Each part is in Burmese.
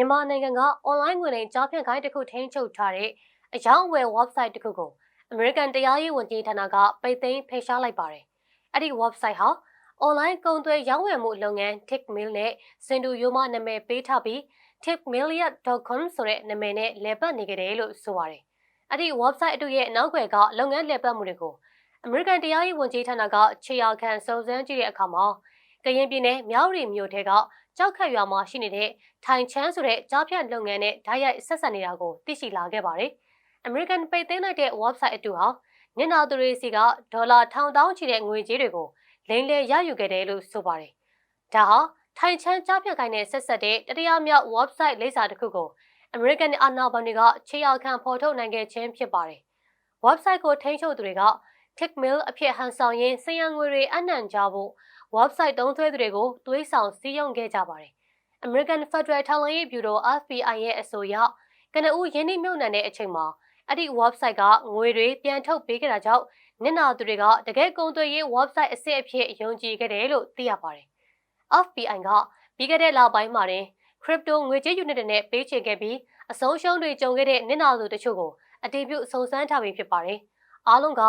မြန်မာနိုင်ငံကအွန်လိုင်းငွေလိမ်ကြားဖြတ်ခိုင်းတစ်ခုထိန်းချုပ်ထားတဲ့အယောင်အဝယ် website တစ်ခုကိုအမေရိကန်တရားရေးဝန်ကြီးဌာနကပိတ်သိမ်းဖယ်ရှားလိုက်ပါတယ်။အဲ့ဒီ website ဟာ online ကုန်သွယ်ရောင်းဝယ်မှုလုပ်ငန်း Tickmill နဲ့စင်တူရိုမနာမည်ပေးထားပြီး tickmillia.com ဆိုတဲ့နာမည်နဲ့လည်ပတ်နေကြတယ်လို့ဆိုပါတယ်။အဲ့ဒီ website အတူရဲ့နောက်ွယ်ကလုပ်ငန်းလည်ပတ်မှုတွေကိုအမေရိကန်တရားရေးဝန်ကြီးဌာနကခြေရာခံစုံစမ်းကြည့်တဲ့အခါမှာ ကရင်ပြည်နယ်မြောက်ရီမြို့ထဲကကြောက်ခတ်ရွာမှာရှိနေတဲ့ထိုင်ချမ်းဆိုတဲ့ကြားဖြတ်လုပ်ငန်းနဲ့ဓာတ်ရိုက်ဆက်ဆက်နေတာကိုသိရှိလာခဲ့ပါတယ်။ American ပိတ်သိမ်းလိုက်တဲ့ website အတူဟာညနာသူတွေစီကဒေါ်လာထောင်တောင်းချီတဲ့ငွေကြေးတွေကိုလိမ်လည်ရယူခဲ့တယ်လို့ဆိုပါတယ်။ဒါဟာထိုင်ချမ်းကြားဖြတ်ကိုင်းနဲ့ဆက်ဆက်တဲ့တတိယမြောက် website လိပ်စာတစ်ခုကို American အာဏာပိုင်တွေကခြေရာခံဖော်ထုတ်နိုင်ခဲ့ခြင်းဖြစ်ပါတယ်။ website ကိုထိန်းချုပ်သူတွေက Tickmill အဖြစ်ဟန်ဆောင်ရင်းစည်ရန်ငွေတွေအနှံ့ကြဖို့ website တုံးသွဲသူတွေကိုသွေးဆောင်စည်းရုံးခဲ့ကြပါတယ်။ American Federal ထောက်လှမ်းရေးဗျူရို FBI ရဲ့အဆိုအရကနဦးရင်းနှီးမြှုပ်နှံတဲ့အချိန်မှာအဲ့ဒီ website ကငွေတွေပြန်ထုတ်ပေးခဲ့တာကြောင့်နစ်နာသူတွေကတကယ်ကုန်သွယ်ရေး website အစစ်အဖြစ်ယုံကြည်ခဲ့တယ်လို့သိရပါတယ်။ FBI ကပြီးခဲ့တဲ့လပိုင်းမှာတင် crypto ငွေကြေး unit တွေနဲ့ပေးချေခဲ့ပြီးအဆုံးရှုံးတွေကြုံခဲ့တဲ့နစ်နာသူတချို့ကိုအတည်ပြုစုံစမ်းထားပြီးဖြစ်ပါတယ်။ အားလုံးက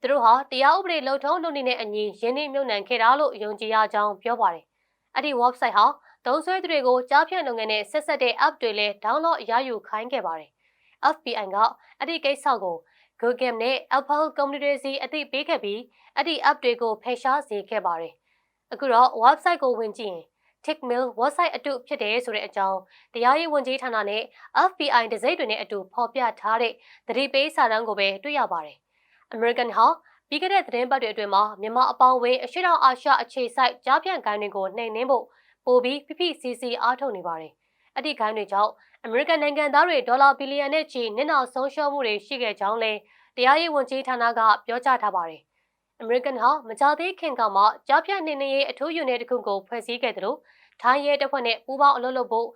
သူတို့ဟာတရားဥပဒေလုံထုံးလုံနည်းနဲ့အညီရင်းနှီးမြှုပ်နှံခဲ့တာလို့ယုံကြည်ရကြောင်းပြောပါတယ်။အဲ့ဒီ website ဟာသုံးစွဲသူတွေကိုကြားဖြတ်လုပ်ငန်းနဲ့ဆက်ဆက်တဲ့ app တွေလည်း download ရယူခိုင်းခဲ့ပါတယ်။ FBI ကအဲ့ဒီကိစ္စကို Google နဲ့ Apple Company စီအသိပေးခဲ့ပြီးအဲ့ဒီ app တွေကိုဖယ်ရှားစေခဲ့ပါတယ်။အခုတော့ website ကိုဝင်ကြည့်ရင် Tickmill website အတုဖြစ်တယ်ဆိုတဲ့အကြောင်းတရားရေးဝန်ကြီးဌာနနဲ့ FBI တစိမ့်တွေနဲ့အတူဖော်ပြထားတဲ့သတိပေးစာတမ်းကိုပဲတွေ့ရပါတယ်။ American ဟာပြီးခဲ့တဲ့သတင်းပတ်တွေအတွင်းမှာမြန်မာအပေါင်းဝင်းအရှိတောင်အာရှအခြေစိုက်ကြားပြန့်ကိုင်းတွေကိုနှိမ်နင်းဖို့ပိုပြီးဖိဖိစီစီအားထုတ်နေပါတယ်။အဲ့ဒီကိုင်းတွေကြောင့်အမေရိကန်နိုင်ငံသားတွေဒေါ်လာဘီလီယံနဲ့ချီနစ်နာဆုံးရှုံးမှုတွေရှိခဲ့ကြောင်းလည်းတရားရေးဝန်ကြီးဌာနကပြောကြားထားပါတယ်။ American ဟာမကြသေးခင်ကမှကြားပြန့်နေနေရေးအထူးယူနစ်တစ်ခုကိုဖွဲ့စည်းခဲ့တယ်လို့ထိုင်းရဲတပ်ဖွဲ့နဲ့ပူးပေါင်းအလုပ်လုပ်ဖို့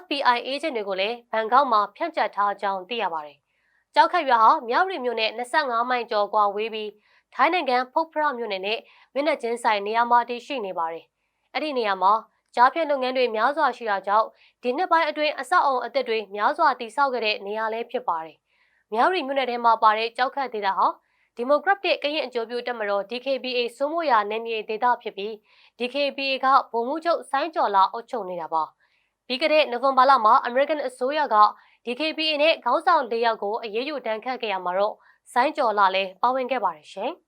FBI agent တွေကိုလည်းဘန်ကောက်မှာဖြန့်ကျက်ထားကြောင်းသိရပါတယ်။ ကြောက်ခတ်ရွာဟာမြောက်ရီမြို့နဲ့25မိုင်ကျော်ကွာဝေးပြီးထိုင်းနိုင်ငံဖုတ်ဖရမြို့နယ်နဲ့မျက်နှာချင်းဆိုင်နေရာမှာတည်ရှိနေပါတယ်။အဲ့ဒီနေရာမှာကြားဖြတ်လုပ်ငန်းတွေများစွာရှိတာကြောင့်ဒီနှစ်ပိုင်းအတွင်းအဆောက်အုံအသစ်တွေများစွာတည်ဆောက်ခဲ့တဲ့နေရာလည်းဖြစ်ပါတယ်။မြောက်ရီမြို့နယ်ထဲမှာပါတဲ့ကြောက်ခတ်ဒေသဟာဒီမိုကရက်တစ်ကရင်အကျိုးပြုတက်မတော် DKBA စိုးမိုးရာနယ်မြေဒေသဖြစ်ပြီး DKBA ကဗိုလ်မှူးချုပ်ဆိုင်းကျော်လာအုပ်ချုပ်နေတာပါ။ ပြီးခဲ့တဲ့နိုဝင်ဘာလမှာ American အစိုးရက DKBA နဲ့ခေါင်းဆောင်၄ယောက်ကိုအရေးယူတန်းခတ်ခဲ့ရမှာတော့ဆိုင်းကျော်လာလည်းပါဝင်ခဲ့ပါတယ်ရှင်။